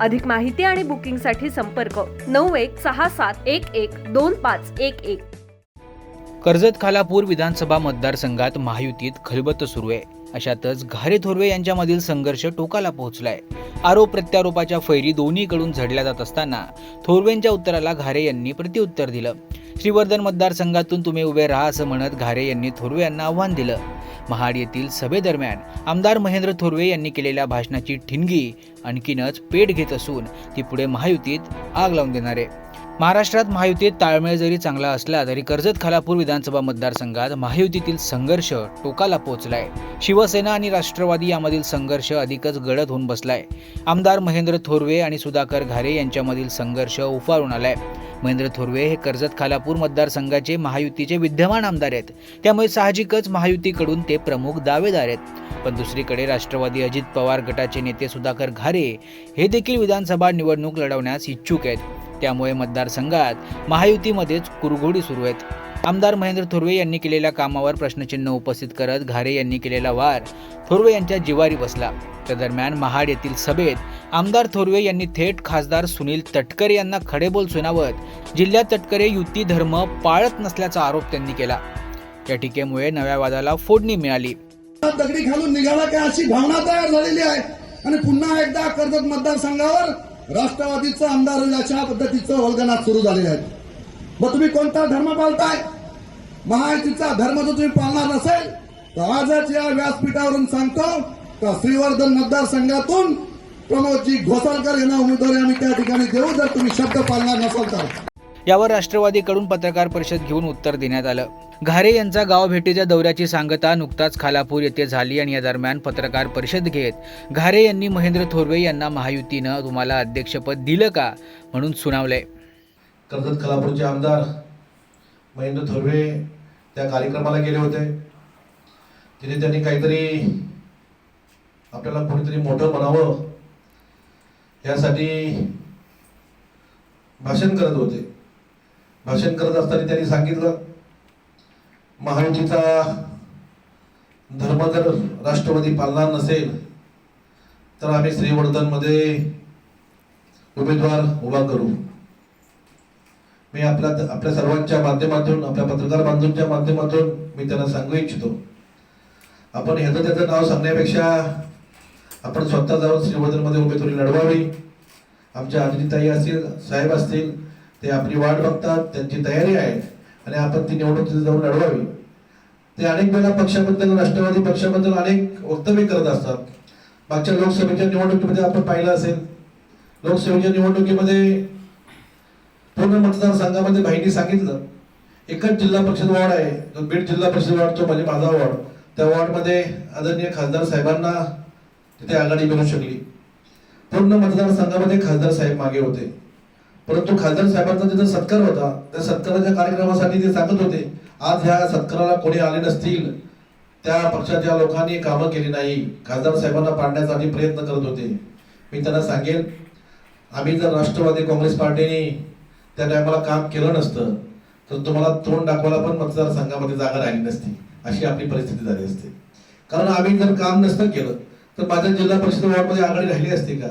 अधिक माहिती आणि बुकिंगसाठी संपर्क नऊ एक सहा सात एक एक दोन पाच एक एक. कर्जत खालापूर विधानसभा मतदारसंघात महायुतीत खलबत सुरू आहे. अशातच घारे थोरवे यांच्यामधील संघर्ष टोकाला पोहोचलाय. आरोप प्रत्यारोपाच्या फैरी दोन्हीकडून झडल्या जात असताना थोरवेंच्या उत्तराला घारे यांनी प्रत्युत्तर दिलं. श्रीवर्धन मतदारसंघातून तुम्ही उभे राहा असं म्हणत घारे यांनी थोरवे यांना आव्हान दिलं. महाड येथील सभेदरम्यान आमदार महेंद्र थोरवे यांनी केलेल्या भाषणाची ठिणगी आणखीनच पेट घेत असून ती पुढे महायुतीत आग लावून देणार. आहे महाराष्ट्रात महायुतीत ताळमेळ जरी चांगला असला तरी कर्जत खालापूर विधानसभा मतदारसंघात महायुतीतील संघर्ष टोकाला पोहोचलाय शिवसेना आणि राष्ट्रवादी यामधील संघर्ष अधिकच गडद होऊन बसलाय. आमदार महेंद्र थोरवे आणि सुधाकर घारे यांच्यामधील संघर्ष उफारून आलाय. महेंद्र थोरवे हे कर्जत खालापूर मतदारसंघाचे महायुतीचे विद्यमान आमदार आहेत. त्यामुळे साहजिकच महायुतीकडून ते प्रमुख दावेदार आहेत. पण दुसरीकडे राष्ट्रवादी अजित पवार गटाचे नेते सुधाकर घारे हे देखील विधानसभा निवडणूक लढवण्यास इच्छुक आहेत. त्यामुळे मतदारसंघात महायुतीमध्येच कुरघोडी सुरू आहेत. आमदार महेंद्र थोरवे यांनी केलेल्या कामावर प्रश्नचिन्ह उपस्थित करत घारे यांनी केलेला वार थोरवे यांच्या जिवारी बसला. त्या दरम्यान महाड येथील सभेत आमदार थोरवे यांनी थेट खासदार सुनील तटकरे यांना खडेबोल सुनावत जिल्ह्यात तटकरे युती धर्म पाळत नसल्याचा आरोप त्यांनी केला. या टीकेमुळे नव्या वादाला फोडणी मिळाली. दगडी घालून निघाला काय अशी भावना तयार झालेली आहे? आणि पुन्हा एकदा कर्जत मतदारसंघावर राष्ट्रवादीचा आमदार अशा पद्धतीचं वल्गनात सुरू झालेलं आहे. मग तुम्ही कोणता धर्म पाळताय? महायुतीचा धर्म जर तुम्ही पाळणार नसेल तर आजच या व्यासपीठावरून सांगतो का श्रीवर्धन मतदारसंघातून प्रमोदजी घोसाळकर यांना उमेदवारी आम्ही त्या ठिकाणी देऊ जर तुम्ही शब्द पाळणार नसाल तर. यावर राष्ट्रवादीकडून पत्रकार परिषद घेऊन उत्तर देण्यात आलं. घारे यांचा गाव भेटीच्या दौऱ्याची सांगता नुकताच खालापूर येथे झाली आणि या दरम्यान पत्रकार परिषद घेत घारे यांनी महेंद्र थोरवे यांना महायुतीनं तुम्हाला अध्यक्षपद दिलं का म्हणून सुनावलंय. कर्जत खालापूरचे आमदार महेंद्र थोरवे त्या कार्यक्रमाला गेले होते. तिथे त्यांनी काहीतरी आपल्याला कोणीतरी मोठं बनावं यासाठी भाषण करत होते. भाषण करत असताना त्यांनी सांगितलं महायुतीचा धर्म जर राष्ट्रवादी पालणार नसेल तर आम्ही श्रीवर्धनमध्ये उमेदवार उभा करू. मी आपल्या आपल्या सर्वांच्या माध्यमातून आपल्या पत्रकार बांधूंच्या माध्यमातून मी त्यांना सांगू इच्छितो. आपण ह्याचं त्याचं नाव सांगण्यापेक्षा आपण स्वतः जाऊन श्रीवर्धनमध्ये उमेदवारी लढवावी आमच्या अजिताई असतील साहेब असतील ते आपली वाट बघतात त्यांची तयारी आहे आणि आपण ती निवडणूक तिथे जाऊन लढवावी ते अनेक वेळा पक्षाबद्दल राष्ट्रवादी पक्षाबद्दल अनेक वक्तव्य करत असतात. मागच्या लोकसभेच्या निवडणुकीमध्ये आपण पाहिलं असेल लोकसभेच्या निवडणुकीमध्ये पूर्ण मतदारसंघामध्ये भाईंनी सांगितलं एकच जिल्हा परिषद वॉर्ड आहे बीड जिल्हा परिषद वॉर्ड तो म्हणजे माझा वॉर्ड. त्या वॉर्डमध्ये आदरणीय खासदार साहेबांना तिथे आघाडी मिळू शकली. पूर्ण मतदारसंघामध्ये खासदार साहेब मागे होते. परंतु खासदार साहेबांचा तिथं सत्कार होता. त्या सत्काराच्या कार्यक्रमासाठी ते सांगत होते आज ह्या सत्काराला कोणी आले नसतील. त्या पक्षाच्या लोकांनी कामं केली नाही खासदार साहेबांना पाडण्यासाठी प्रयत्न करत होते. मी त्यांना सांगेन आम्ही जर राष्ट्रवादी काँग्रेस पार्टीने त्या टायमाला काम केलं नसतं तर तुम्हाला तोंड दाखवायला पण मतदारसंघामध्ये जागा राहिली नसती. अशी आपली परिस्थिती झाली असते. कारण आम्ही जर काम नसतं केलं तर माझ्या जिल्हा परिषद वॉर्डमध्ये आघाडी राहिली असते का?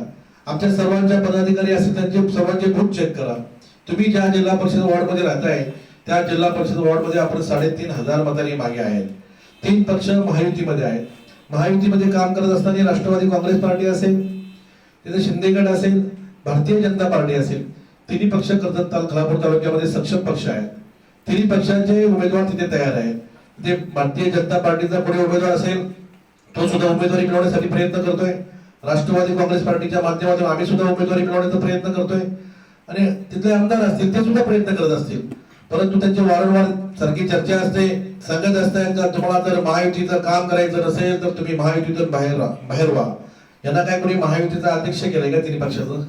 आमच्या सर्वांच्या पदाधिकारी असतील त्यांचे सर्वांचे बूथ चेक करा. तुम्ही ज्या जिल्हा परिषद वॉर्डमध्ये राहताय त्या जिल्हा परिषद वॉर्डमध्ये आपण साडेतीन हजार मतांनी मागे आहेत. तीन पक्ष महायुतीमध्ये आहेत. महायुतीमध्ये काम करत असताना राष्ट्रवादी काँग्रेस पार्टी असेल तिथे शिंदेगड असेल भारतीय जनता पार्टी असेल तिन्ही पक्ष कर्जत ताल तालुक्यामध्ये सक्षम पक्ष आहेत. तिन्ही पक्षांचे उमेदवार तिथे तयार आहेत. ते भारतीय जनता पार्टीचा पुढे उमेदवार असेल तो सुद्धा उमेदवारी मिळवण्यासाठी प्रयत्न करतोय. राष्ट्रवादी काँग्रेस पार्टीच्या माध्यमातून आम्ही सुद्धा उमेदवारी मिळवण्याचा प्रयत्न करतोय. आणि तिथले आमदार असतील ते सुद्धा प्रयत्न करत असतील. परंतु त्यांची वारंवार सारखी चर्चा असते सांगत असतात का तुम्हाला जर महायुतीचं काम करायचं नसेल तर तुम्ही महायुतीतून बाहेर बाहेर व्हा. यांना काय कोणी महायुतीचा अध्यक्ष केलाय का तिन्ही पक्षाचं?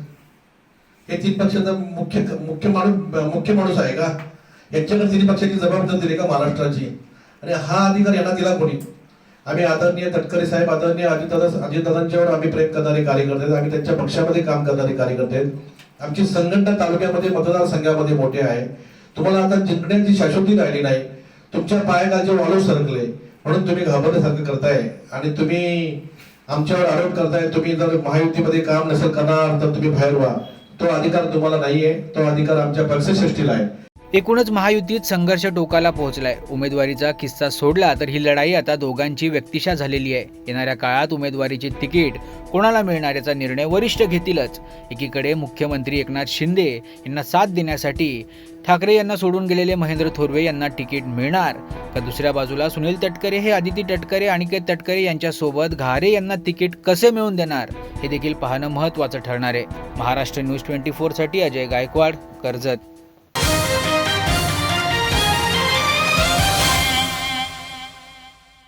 हे तीन पक्षाचा मुख्य मुख्य माणूस मुख्य माणूस आहे का? यांच्याकडे तिन्ही पक्षाची जबाबदारी दिली का महाराष्ट्राची? आणि हा अधिकार यांना दिला कोणी? आम्ही आदरणीय तटकरे साहेब आदरणीय अजितदादा अजितदादांच्यावर आम्ही प्रेम करणारे कार्यकर्ते आम्ही त्यांच्या पक्षामध्ये काम करणारे कार्यकर्ते. आमची संघटना तालुक्यामध्ये मतदारसंघामध्ये मोठे आहे. तुम्हाला आता जिंकण्याची शाश्वती राहिली नाही. तुमच्या पायाखालचे वाळू सरकले. म्हणून तुम्ही घाबरण्यासारखं करताय. आणि तुम्ही आमच्यावर आरोप करताय तुम्ही जर महायुतीमध्ये काम नसेल करणार तर तुम्ही बाहेर व्हा. तो अधिकार तुम्हाला नाहीये. तो अधिकार आमच्या पक्षश्रेष्ठीला आहे. एकूणच महायुतीत संघर्ष टोकाला पोहोचलाय. उमेदवारीचा किस्सा सोडला तर ही लढाई आता दोघांची व्यक्तिशा झालेली आहे. येणाऱ्या काळात उमेदवारीचे तिकीट कोणाला मिळणार याचा निर्णय वरिष्ठ घेतीलच. एकीकडे मुख्यमंत्री एकनाथ शिंदे यांना साथ देण्यासाठी ठाकरे यांना सोडून गेलेले महेंद्र थोरवे यांना तिकीट मिळणार. का दुसऱ्या बाजूला सुनील तटकरे हे आदिती तटकरे अनिकेत तटकरे यांच्यासोबत घारे यांना तिकीट कसे मिळवून देणार? हे देखील पाहणं महत्त्वाचं ठरणार आहे. महाराष्ट्र न्यूज ट्वेंटी फोरसाठी अजय गायकवाड कर्जत.